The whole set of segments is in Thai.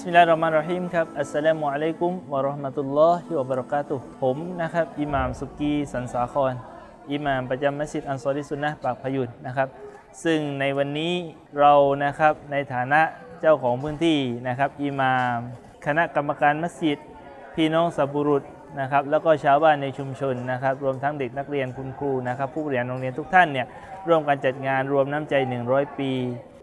สมิลลาฮิรเราะห์มานิรเราะฮีมครับ อัสสลามุอะลัยกุมวะเราะห์มะตุลลอฮิวะบะเราะกาตุฮ์ผมนะครับ อิหม่ามสุกีสันสาครอิหม่ามประจำมัสยิดอันซอริสุนนะปากพยุนนะครับ ซึ่งในวันนี้เรานะครับในฐานะเจ้าของพื้นที่นะครับ อิหม่าม คณะกรรมการมัสยิด พี่น้องสับบุรุษนะครับ แล้วก็ชาวบ้านในชุมชนนะครับ รวมทั้งเด็กนักเรียนคุณครูนะครับ ผู้บริหารโรงเรียนทุกท่านเนี่ยร่วมกันจัดงานรวมน้ำใจ 100 ปี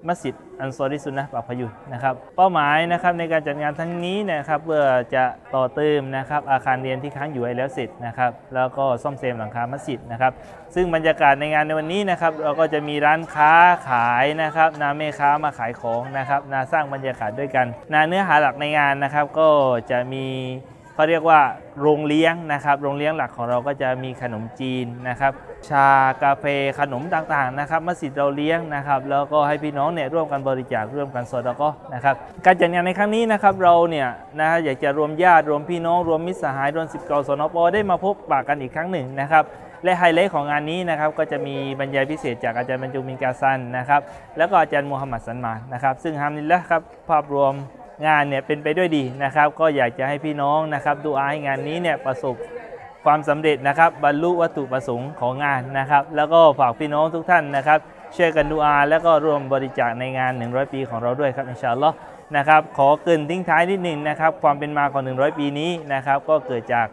มัสยิดอันซอริสุนนะปากพยุนนะครับเป้าหมายนะครับในการจัดงานทั้งนี้นะครับเพื่อจะต่อเติมนะครับอาคารเรียนที่ค้างอยู่ให้แล้วเสร็จนะครับแล้วก็ซ่อมแซมหลังคามัสยิดนะครับซึ่งบรรยากาศในงานในวันนี้นะครับเราก็จะมีร้านค้าขายนะครับนาเมค้ามาขายของนะครับนาสร้างบรรยากาศด้วยกันนาเนื้อหาหลักในงานนะครับก็จะมี เขาเรียกว่าโรงเลี้ยงนะครับ โรงเลี้ยงหลักของเราก็จะมีขนมจีนนะครับ ชากาแฟขนมต่างๆนะครับมัสยิดเราเลี้ยงนะครับ แล้วก็ให้พี่น้องเนี่ยร่วมกันบริจาคร่วมกันสดก็นะครับ การจัดงานในครั้งนี้นะครับเราเนี่ยนะฮะอยากจะรวมญาติรวมพี่น้องรวมมิตรสหายรวมสิบเกาสนปได้มาพบปะกันอีกครั้งหนึ่งนะครับและไฮไลท์ของงานนี้นะครับก็จะมีบรรยายพิเศษจากอาจารย์บรรจุมินกาซันนะครับแล้วก็อาจารย์มูฮัมหมัดสันมานนะครับซึ่งฮามิลละครับภาพรวม งานเนี่ยเป็นไปด้วยดีนะครับ ก็อยากจะให้พี่น้องนะครับดูอาให้งานนี้เนี่ยประสบความสำเร็จนะครับบรรลุวัตถุประสงค์ของงานนะครับ แล้วก็ฝากพี่น้องทุกท่านนะครับช่วยกันดูอาแล้วก็ร่วมบริจาคในงาน 100 ปีของเราด้วยครับอินชาอัลลอฮ์นะครับขอเกินทิ้งท้ายนิดหนึ่งนะครับความเป็นมาของ 100 ปีนี้นะครับก็เกิดจาก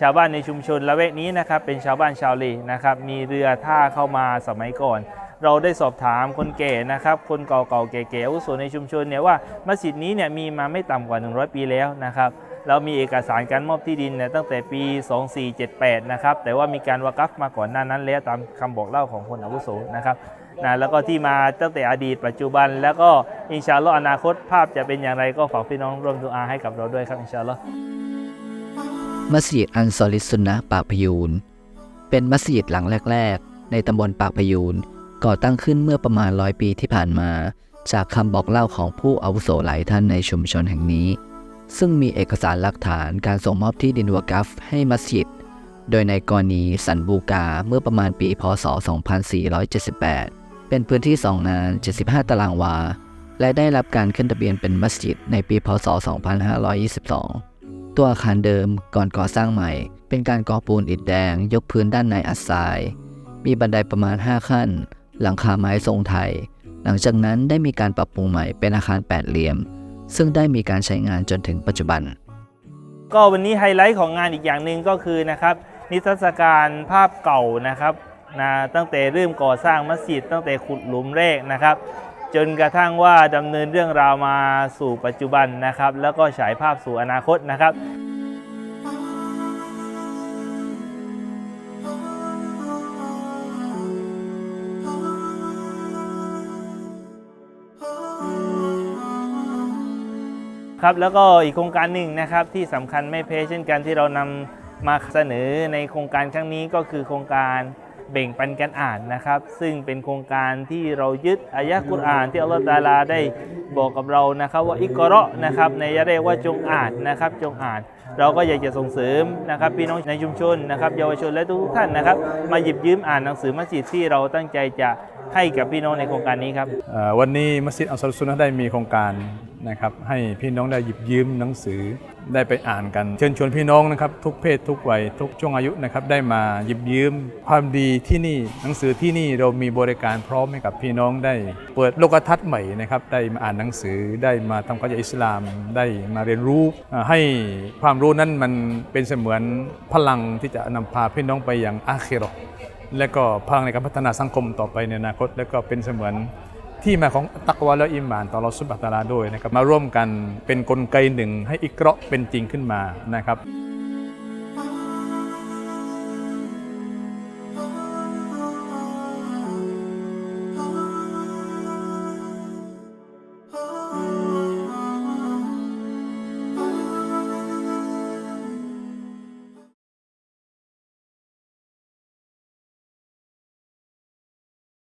ชาวบ้านในชุมชนละแวกนี้นะครับเป็นชาวบ้านชาวเลนะครับมีเรือท่าเข้ามาสมัยก่อน เราได้สอบถามคนแก่นะครับ คนเก่าๆแก่ๆอาวุโสในชุมชนเนี่ยว่ามัสยิดนี้เนี่ยมีมาไม่ต่ำกว่า 100 ปีแล้วนะครับเรามีเอกสารการมอบที่ดินเนี่ยตั้งแต่ปี 2478 นะครับ แต่ว่ามีการวากัฟมาก่อนหน้านั้นแล้วตามคำบอกเล่าของคนอาวุโสนะครับนะแล้วก็ที่มาตั้งแต่อดีตปัจจุบัน แล้วก็อินชาอัลลอฮ์อนาคตภาพจะเป็นอย่างไรก็ฝากพี่น้องร่วมดูอาให้กับเราด้วยครับอินชาอัลลอฮ์มัสยิดอันซอลิสุนนะปากพยูนเป็นมัสยิดหลังแรก ๆ ในตำบลปากพยูน ก่อตั้งขึ้นเมื่อประมาณร้อยปีที่ผ่านมา จากคำบอกเล่าของผู้อาวุโสหลายท่านในชุมชนแห่งนี้ ซึ่งมีเอกสารหลักฐานการส่งมอบที่ดินวะกัฟให้มัสยิด โดยในกรณีสันบูกาเมื่อประมาณปีพศ 2478 เป็นพื้นที่ 2 งาน 75 ตารางวา และได้รับการขึ้นทะเบียนเป็นมัสยิดในปีพศ 2522ตัวอาคารเดิมก่อนก่อสร้างใหม่ เป็นการก่อปูนอิฐแดง ยกพื้นด้านในอัดทราย มีบันไดประมาณ 5 ขั้น หลังคาไม้ทรงไทย หลังจากนั้นได้มีการปรับปรุงใหม่เป็นอาคารแปดเหลี่ยม ซึ่งได้มีการใช้งานจนถึงปัจจุบัน ก็วันนี้ไฮไลท์ของงานอีกอย่างหนึ่งก็คือนะครับนิทรรศการภาพเก่านะครับนะตั้งแต่เริ่มก่อสร้างมัสยิดตั้งแต่ขุดหลุมแรกนะครับ จนกระทั่งว่าดำเนินเรื่องราวมาสู่ปัจจุบันนะครับ แล้วก็ฉายภาพสู่อนาคตนะครับ ครับแล้วก็อีกโครงการหนึ่งนะครับที่สำคัญไม่แพ้เช่นกันที่เรานำมาเสนอในโครงการครั้งนี้ก็คือโครงการแบ่งปันกันอ่านนะครับ ซึ่งเป็นโครงการที่เรายึดอายะกุรอานที่อัลลอฮฺตาลาได้บอกกับเรานะครับ ว่าอิกราะนะครับในยะเรียกว่าจงอ่านนะครับจงอ่าน เราก็อยากจะส่งเสริมนะครับพี่น้องในชุมชนนะครับเยาวชนและทุกท่านนะครับ มาหยิบยืมอ่านหนังสือมัสยิดที่เราตั้งใจจะให้กับพี่น้องในโครงการนี้ครับวันนี้มัสยิดอัลซอรซุนนะได้มีโครงการ นะครับให้พี่น้องได้หยิบยืมหนังสือได้ไปอ่านกัน เชิญชวนพี่น้องนะครับทุกเพศทุกวัยทุกช่วงอายุนะครับได้มาหยิบยืมความดีที่นี่หนังสือที่นี่เรามีบริการพร้อมให้กับพี่น้องได้ เปิดโลกทัศน์ใหม่นะครับได้มาอ่านหนังสือได้มาทำความเข้าใจอิสลามได้มาเรียนรู้ ให้ความรู้นั้นมันเป็นเสมือนพลังที่จะนำพาพี่น้องไปอย่างอาคิเราะห์และก็พลังในการพัฒนาสังคมต่อไปในอนาคต และก็เป็นเสมือน ที่มาของตักวาและอิมานต่อเราสุบฮานะตาลาด้วยนะครับมาร่วมกันเป็นกลไกหนึ่งให้อิกเราะห์เป็นจริงขึ้นมานะครับ